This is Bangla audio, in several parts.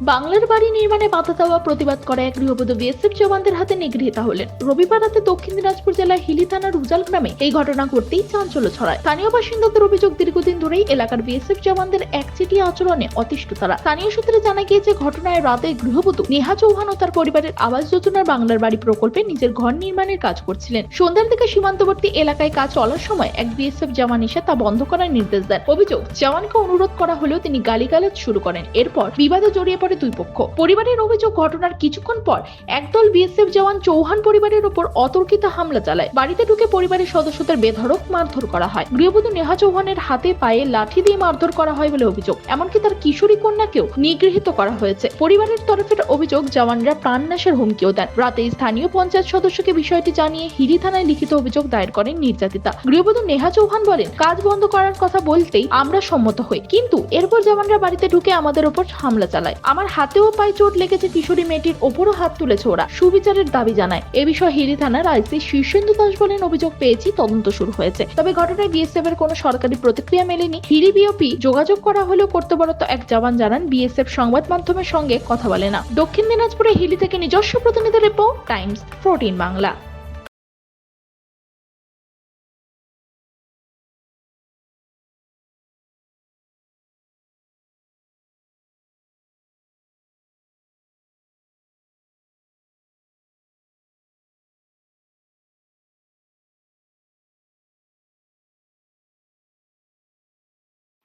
বাংলার বাড়ি নির্মাণে বাধা দেওয়া প্রতিবাদ করা এক গৃহবধূ বিএসএফ জওয়ানদের হাতে নিগৃহীতা হলেন। রবিবার রাতে দক্ষিণ দিনাজপুর জেলার হিলি থানার উজাল গ্রামে এই ঘটনা ঘটতেই চাঞ্চল্য ছড়ায়। স্থানীয় বাসিন্দাদের অভিযোগ, দীর্ঘদিন ধরেই এলাকার বিএসএফ জওয়ানদের একচেটি আচরণে অতিষ্ঠ তারা। স্থানীয় সূত্রে জানা গিয়েছে, ঘটনায় রাতে গৃহবধূ নেহা চৌহান ও তার পরিবারের আবাস যোজনার বাংলার বাড়ি প্রকল্পে নিজের ঘর নির্মাণের কাজ করছিলেন। সন্ধ্যার দিকে সীমান্তবর্তী এলাকায় কাজ চলার সময় এক বিএসএফ জওয়ান এসে তা বন্ধ করার নির্দেশ দেন। অভিযোগ, জওয়ানকে অনুরোধ করা হলেও তিনি গালিগালাজ শুরু করেন। এরপর বিবাদে জড়িয়ে পড়ে দুই পক্ষ। পরিবারের অভিযোগ ঘটনার কিছুক্ষণ পর একদল বিএসএফ জওয়ান চৌহান পরিবারের উপর অতর্কিত হামলা চালায়। বাড়িতে ঢুকে পরিবারের সদস্যদের বেধড়ক মারধর করা হয়। গৃহবধূ নেহা চৌহানের হাতে পায়ে লাঠি দিয়ে মারধর করা হয় বলে অভিযোগ। এমনকি তার কিশোরী কন্যাকেও নিগৃহীত করা হয়েছে। পরিবারের তরফের অভিযোগ, জওয়ানরা প্রাণনাশের হুমকিও দেন। রাতে স্থানীয় পঞ্চায়েত সদস্যকে বিষয়টি জানিয়ে হিরি থানায় লিখিত অভিযোগ দায়ের করেন নির্যাতিতা। গৃহবধূ নেহা চৌহান বলেন, কাজ বন্ধ করার কথা বলতেই আমরা সম্মত হই। কিন্তু এরপর জওয়ানরা বাড়িতে ঢুকে আমাদের ওপর হামলা চালায়। আমার হাতেও পায়ে চোট লেগেছে কিশোরী মেয়েটির ওপরও হাত তুলেছে ওরা, সুবিচারের দাবি জানায়। এ বিষয়ে হিরি থানার আইসি শীর্ষেন্দু দাস বলেন অভিযোগ পেয়েছি, তদন্ত শুরু হয়েছে। তবে ঘটনায় বিএসএফ এর কোনো সরকারি প্রতিক্রিয়া মেলেনি। হিরি বিওপি যোগাযোগ করা হলেও কর্তব্যরত এক জওয়ান জানান, বিএসএফ সংবাদ মাধ্যমের সঙ্গে কথা বলে না। দক্ষিণ দিনাজপুরে হিলি থেকে নিজস্ব প্রতিনিধি রিপোর্ট, টাইমস, ফোরটিন বাংলা।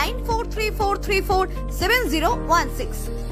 9434347016.